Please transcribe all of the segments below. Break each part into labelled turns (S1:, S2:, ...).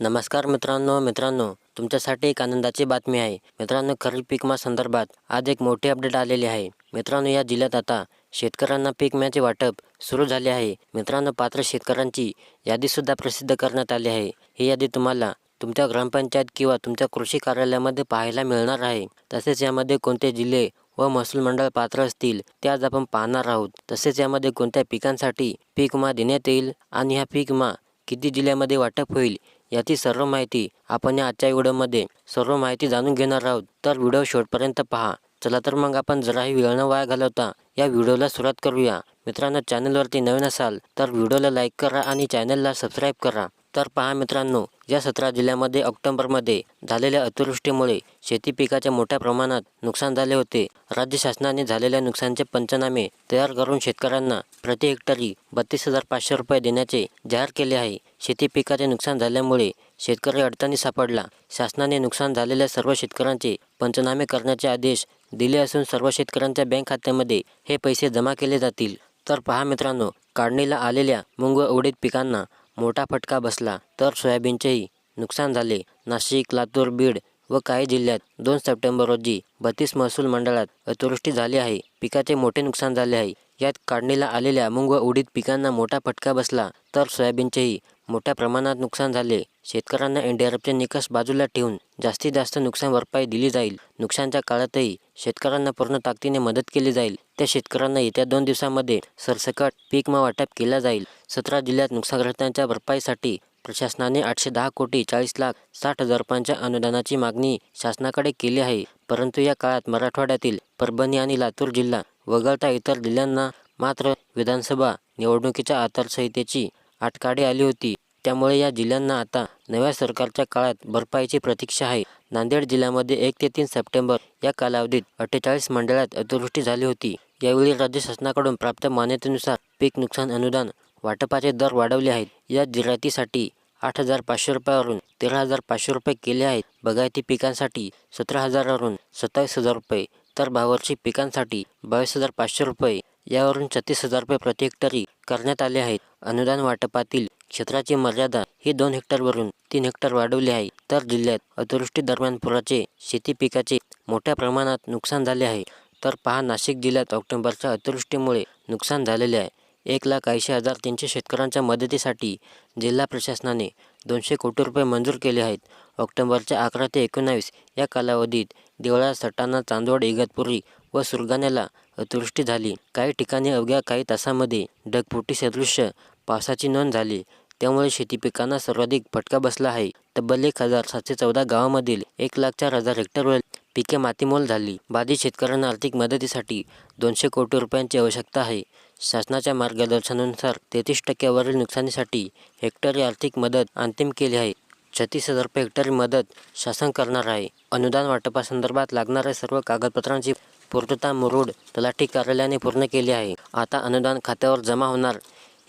S1: नमस्कार मित्रांनो मित्रांनो. तुमच्यासाठी एक आनंदाची बातमी आहे. मित्रांनो खरीप पिकमा संदर्भात आज एक मोठी अपडेट आलेली आहे. मित्रांनो या जिल्ह्यात आता शेतकऱ्यांना पीक विम्याचे वाटप सुरू झाले आहे. मित्रांनो पात्र शेतकऱ्यांची यादीसुद्धा प्रसिद्ध करण्यात आली आहे. ही यादी तुम्हाला तुमच्या ग्रामपंचायत किंवा तुमच्या कृषी कार्यालयामध्ये पाहायला मिळणार आहे. तसेच यामध्ये कोणते जिल्हे व महसूल मंडळ पात्र असतील ते आज आपण पाहणार आहोत. तसेच यामध्ये कोणत्या पिकांसाठी पीक विमा देण्यात येईल आणि हा पीक विमा किती जिल्ह्यामध्ये वाटप होईल याची सर्व माहिती आपण या आजच्या व्हिडिओमध्ये सर्व माहिती जाणून घेणार आहोत. तर व्हिडिओ शेवटपर्यंत पहा. चला तर मग आपण जराही वेळ न वाया घालवता या व्हिडिओला सुरुवात करूया. मित्रांनो चॅनलवरती नवीन असाल तर व्हिडिओला लाईक करा आणि चॅनलला सबस्क्राईब करा. तर पहा मित्रांनो या सतरा जिल्ह्यामध्ये ऑक्टोबरमध्ये झालेल्या अतिवृष्टीमुळे शेती पिकाचे मोठ्या प्रमाणात नुकसान झाले होते. राज्य शासनाने झालेल्या नुकसानचे पंचनामे तयार करून शेतकऱ्यांना प्रति हेक्टरी बत्तीस हजार पाचशे रुपये देण्याचे जाहीर केले आहे. शेती पिकाचे नुकसान झाल्यामुळे शेतकरी अडचणी सापडला. शासनाने नुकसान झालेल्या सर्व शेतकऱ्यांचे पंचनामे करण्याचे आदेश दिले असून सर्व शेतकऱ्यांच्या बँक खात्यामध्ये हे पैसे जमा केले जातील. तर पहा मित्रांनो काढणीला आलेल्या मुंग व उडीद पिकांना मोठा फटका बसला तर सोयाबीनचेही नुकसान झाले. नाशिक लातूर बीड व काही जिल्ह्यात दोन सप्टेंबर रोजी बत्तीस महसूल मंडळात अतिवृष्टी झाली आहे. पिकाचे मोठे नुकसान झाले आहे. यात काढणीला आलेल्या मुंग व उडीद पिकांना मोठा फटका बसला तर सोयाबीनचेही मोठ्या प्रमाणात नुकसान झाले. शेतकऱ्यांना एनडीआरएफचे निकष बाजूला ठेवून जास्तीत जास्त नुकसान भरपाई दिली जाईल. नुकसानच्या काळातही शेतकऱ्यांना पूर्ण ताकदीने मदत केली जाईल. त्या शेतकऱ्यांना येत्या दोन दिवसांमध्ये सरसकट पीक वाटप केला जाईल. सतरा जिल्ह्यात नुकसानग्रस्तांच्या भरपाईसाठी प्रशासनाने आठशे दहा कोटी चाळीस लाख साठ हजार रुपयांच्या अनुदानाची मागणी शासनाकडे केली आहे. परंतु या काळात मराठवाड्यातील परभणी आणि लातूर जिल्हा वगळता इतर जिल्ह्यांना मात्र विधानसभा निवडणुकीच्या आचारसंहितेची आटकाडी आली होती. त्यामुळे या जिल्ह्यांना आता नव्या सरकारच्या काळात भरपाईची प्रतीक्षा आहे. नांदेड जिल्ह्यामध्ये एक ते तीन सप्टेंबर या कालावधीत अठ्ठेचाळीस मंडळात अतिवृष्टी झाली होती. यावेळी राज्य शासनाकडून प्राप्त मान्यतेनुसार पीक नुकसान अनुदान वाटपाचे दर वाढवले आहेत. या जिरायतीसाठी आठ हजार पाचशे रुपयावरून तेरा हजार पाचशे रुपये केले आहेत. बगायती पिकांसाठी सतरा हजारावरून सत्तावीस हजार रुपये तर बावरची पिकांसाठी बावीस हजार पाचशे रुपये यावरून छत्तीस हजार रुपये प्रति हेक्टरी करण्यात आले आहेत. अनुदान वाटपातील क्षेत्राची मर्यादा ही दोन हेक्टरवरून तीन हेक्टर वाढवली आहे. तर जिल्ह्यात अतिवृष्टी दरम्यान पुराचे शेती पिकाचे मोठ्या प्रमाणात नुकसान झाले आहे. तर पहा नाशिक जिल्ह्यात ऑक्टोबरच्या अतिवृष्टीमुळे नुकसान झालेले आहे. एक लाख ऐंशी हजार तीनशे शेतकऱ्यांच्या मदतीसाठी जिल्हा प्रशासनाने दोनशे कोटी रुपये मंजूर केले आहेत. ऑक्टोबरच्या अकरा ते एकोणावीस या कालावधीत देवळा सटाणा चांदवड इगतपुरी व सुरगाण्याला अतिवृष्टी झाली. काही ठिकाणी अवघ्या काही तासामध्ये ढगफुटी सदृश्य पावसाची नोंद झाली. त्यामुळे शेती पिकांना सर्वाधिक फटका बसला आहे. तब्बल एक हजार सातशे चौदा गावामधील एक लाख चार हजार हेक्टरवर पिके मातीमोल झाली. बाधित शेतकऱ्यांना आर्थिक मदतीसाठी दोनशे कोटी रुपयांची आवश्यकता आहे. शासनाच्या मार्गदर्शनानुसार तेहतीस टक्क्यावरील नुकसानीसाठी हेक्टरी आर्थिक मदत अंतिम केली आहे. छत्तीस हजार रुपये हेक्टरी मदत शासन करणार आहे. अनुदान वाटपासंदर्भात लागणाऱ्या सर्व कागदपत्रांची पूर्तता मुरुड तलाठी कार्यालयाने पूर्ण केली आहे. आता अनुदान खात्यावर जमा होणार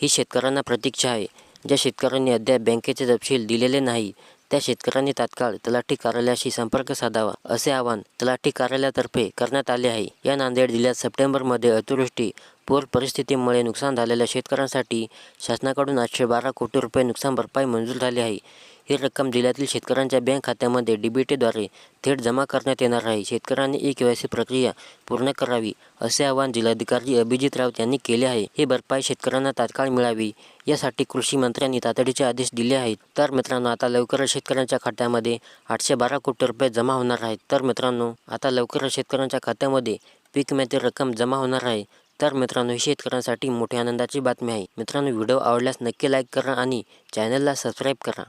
S1: ही शेतकऱ्यांना प्रतीक्षा आहे. ज्या शेतकऱ्यांनी अद्याप बँकेचे तपशील दिलेले नाही त्या शेतकऱ्यांनी तात्काळ तलाठी कार्यालयाशी संपर्क साधावा असे आवाहन तलाठी कार्यालयातर्फे करण्यात आले आहे. या नांदेड जिल्ह्यात सप्टेंबरमध्ये अतिवृष्टी पूर परिस्थितीमुळे नुकसान झालेल्या शेतकऱ्यांसाठी शासनाकडून आठशे बारा कोटी रुपये नुकसान भरपाई मंजूर झाली आहे. ही रक्कम जिल्ह्यातील शेतकऱ्यांच्या बँक खात्यामध्ये डीबीटीद्वारे थेट जमा करण्यात येणार आहे. शेतकऱ्यांनी ई केवायसी प्रक्रिया पूर्ण करावी असे आवाहन जिल्हाधिकारी अभिजित राऊत यांनी केले आहे. ही भरपाई शेतकऱ्यांना तात्काळ मिळावी यासाठी कृषी मंत्र्यांनी तातडीचे आदेश दिले आहेत. तर मित्रांनो आता लवकरच शेतकऱ्यांच्या खात्यामध्ये आठशे बारा कोटी रुपये जमा होणार आहेत. तर मित्रांनो आता लवकरच शेतकऱ्यांच्या खात्यामध्ये पीक विम्याची रक्कम जमा होणार आहे. तर मित्रांनो ही शेतकऱ्यांसाठी मोठ्या आनंदाची बातमी आहे. मित्रांनो व्हिडिओ आवडल्यास नक्की लाईक करा आणि चॅनलला सबस्क्राईब करा.